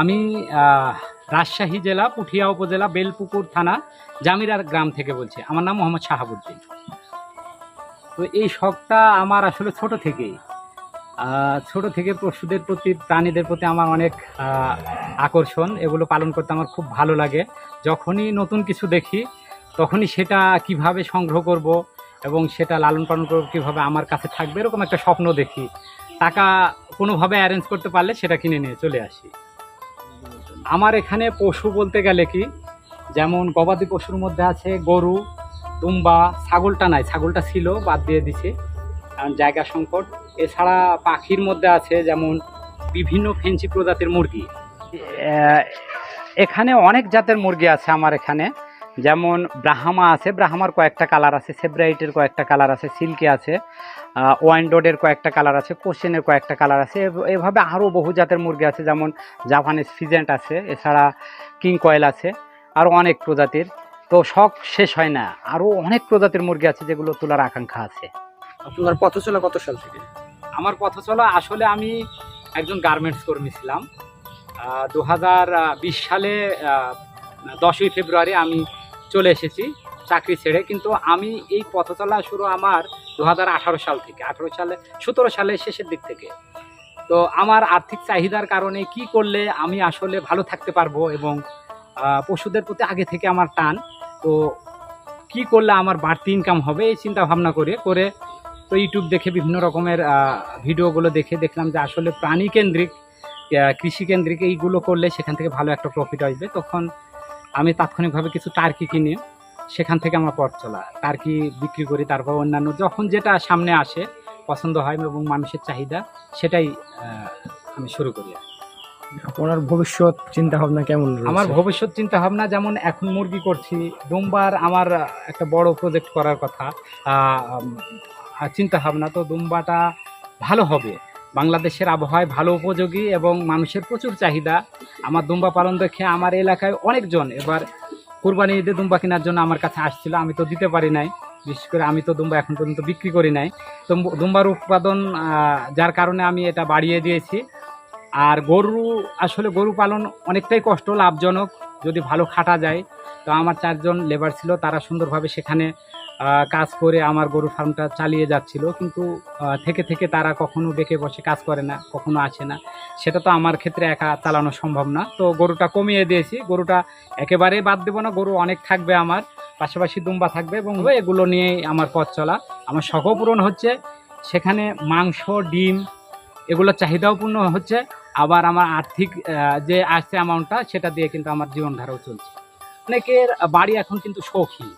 আমি রাজশাহী জেলা, পুঠিয়া উপজেলা, বেলপুকুর থানা, জামিরার গ্রাম থেকে বলছি। আমার নাম মোহাম্মদ শাহাবুদ্দিন। তো এই শখটা আমার আসলে ছোট থেকেই ছোট থেকে পশুদের প্রতি, প্রাণীদের প্রতি আমার অনেক আকর্ষণ। এগুলো পালন করতে আমার খুব ভালো লাগে। যখনই নতুন কিছু দেখি, তখনই সেটা কীভাবে সংগ্রহ করব এবং সেটা লালন পালন করব, কীভাবে আমার কাছে থাকবে, এরকম একটা স্বপ্ন দেখি। টাকা কোনোভাবে অ্যারেঞ্জ করতে পারলে সেটা কিনে নিয়ে চলে আসি। আমার এখানে পশু বলতে গেলে কি? যেমন গবাদি পশুর মধ্যে আছে গরু, দুম্বা, ছাগলটা নাই, ছাগলটা ছিল, বাদ দিয়ে দিছে। কারণ জায়গা সংকট। এছাড়া পাখির মধ্যে আছে যেমন বিভিন্ন ফেন্সি প্রজাতির মুরগি। এখানে অনেক জাতের মুরগি আছে আমার এখানে। যেমন ব্রাহ্মা আছে ব্রাহ্মার কয়েকটা কালার আছে সেব্রাইটের কয়েকটা কালার আছে সিল্কি আছে ওয়াইন্ডোডের কয়েকটা কালার আছে কোশ্চেনের কয়েকটা কালার আছে এভাবে আরও বহু জাতের মুরগি আছে যেমন জাপানিজ ফিজেন্ট আছে এছাড়া কিং কয়েল আছে আরও অনেক প্রজাতির। তো শখ শেষ হয় না আরও অনেক প্রজাতির মুরগি আছে যেগুলো তোলার আকাঙ্ক্ষা আছে। আপনার পথ চলা কত সাল থেকে? আমার পথ চলা আসলে আমি একজন গার্মেন্টস কর্মী ছিলাম। দু হাজার বিশ সালে দশই ফেব্রুয়ারি আমি চলে এসেছি চাকরি ছেড়ে। কিন্তু আমি এই পথ চলা শুরু আমার দু হাজার আঠারো সাল থেকে আঠারো সালে সতেরো সালের শেষের দিক থেকে। তো আমার আর্থিক চাহিদার কারণে কি করলে আমি আসলে ভালো থাকতে পারব এবং পশুদের প্রতি আগে থেকে আমার টান তো কি করলে আমার বাড়তি ইনকাম হবে এই চিন্তা ভাবনা করে করে তো ইউটিউব দেখে বিভিন্ন রকমের ভিডিওগুলো দেখে দেখলাম যে আসলে প্রাণী কেন্দ্রিক আহ, কৃষি কেন্দ্রিক এইগুলো করলে সেখান থেকে ভালো একটা প্রফিট আসবে। তখন আমি তাৎক্ষণিকভাবে কিছু টার্কি কিনি সেখান থেকে আমার পথ চলা। টার্কি বিক্রি করি তারপর অন্যান্য যখন যেটা সামনে আসে পছন্দ হয় এবং মানুষের চাহিদা সেটাই আমি শুরু করি। আপনার ভবিষ্যৎ চিন্তা ভাবনা কেমন আমার ভবিষ্যৎ চিন্তা ভাবনা যেমন এখন মুরগি করছি দুম্বার আমার একটা বড় প্রজেক্ট করার কথা চিন্তা ভাবনা তো দুম্বাটা ভালো হবে। বাংলাদেশের আবহাওয়ায় ভালো উপযোগী এবং মানুষের প্রচুর চাহিদা। আমার দুম্বা পালন দেখে আমার এলাকায় অনেকজন এবার কোরবানি ঈদে দুম্বা কেনার জন্য আমার কাছে আসছিল। আমি তো দিতে পারি নাই। বিশেষ করে আমি তো দুম্বা এখন পর্যন্ত বিক্রি করি নাই। তো দুম্বার উৎপাদন যার কারণে আমি এটা বাড়িয়ে দিয়েছি। আর গরু, আসলে গরু পালন অনেকটাই কষ্ট, লাভজনক, যদি ভালো খাটা যায়। তো আমার চারজন লেবার ছিল, তারা সুন্দরভাবে সেখানে কাজ করে আমার গরু ফার্মটা চালিয়ে যাচ্ছিল। কিন্তু থেকে থেকে তারা কখনো বেঁকে বসে কাজ করে না, কখনো আসে না। সেটা তো আমার ক্ষেত্রে একা চালানো সম্ভব না। তো গরুটা কমিয়ে দিয়েছি। গরুটা একেবারেই বাদ দেবো না, গরু অনেক থাকবে আমার। পাশাপাশি দুম্বা থাকবে এবং এগুলো নিয়েই আমার পথ চলা। আমার শখও পূরণ হচ্ছে। সেখানে মাংস, ডিম, এগুলোর চাহিদাও পূর্ণ হচ্ছে। আবার আমার আর্থিক যে আসছে অ্যামাউন্টটা সেটা দিয়ে কিন্তু আমার জীবনধারাও চলছে। অনেকের বাড়ি এখন কিন্তু শৌখিন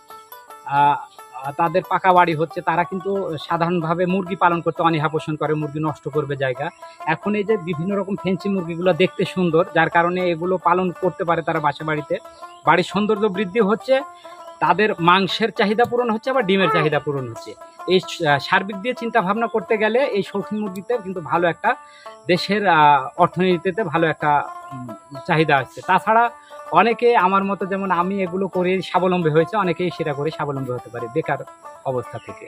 তাদের পাকা বাড়ি হচ্ছে, তারা কিন্তু সাধারণভাবে মুরগি পালন করতে অনীহা পোষণ করে, মুরগি নষ্ট করবে জায়গা। এখন এই যে বিভিন্ন রকম ফেন্সি মুরগিগুলো দেখতে সুন্দর, যার কারণে এগুলো পালন করতে পারে তারা বাসা বাড়িতে। বাড়ির সৌন্দর্য বৃদ্ধি হচ্ছে, তাদের মাংসের চাহিদা পূরণ হচ্ছে, আবার ডিমের চাহিদা পূরণ হচ্ছে। এই সার্বিক দিয়ে চিন্তা ভাবনা করতে গেলে এই শৌখিন মুরগিতে কিন্তু ভালো একটা দেশের অর্থনীতিতে ভালো একটা চাহিদা আছে। তাছাড়া অনেকে আমার মতো যেমন আমি এগুলো করে স্বাবলম্বী হয়েছে, অনেকেই সেটা করে স্বাবলম্বী হতে পারে। বেকার অবস্থা থেকে।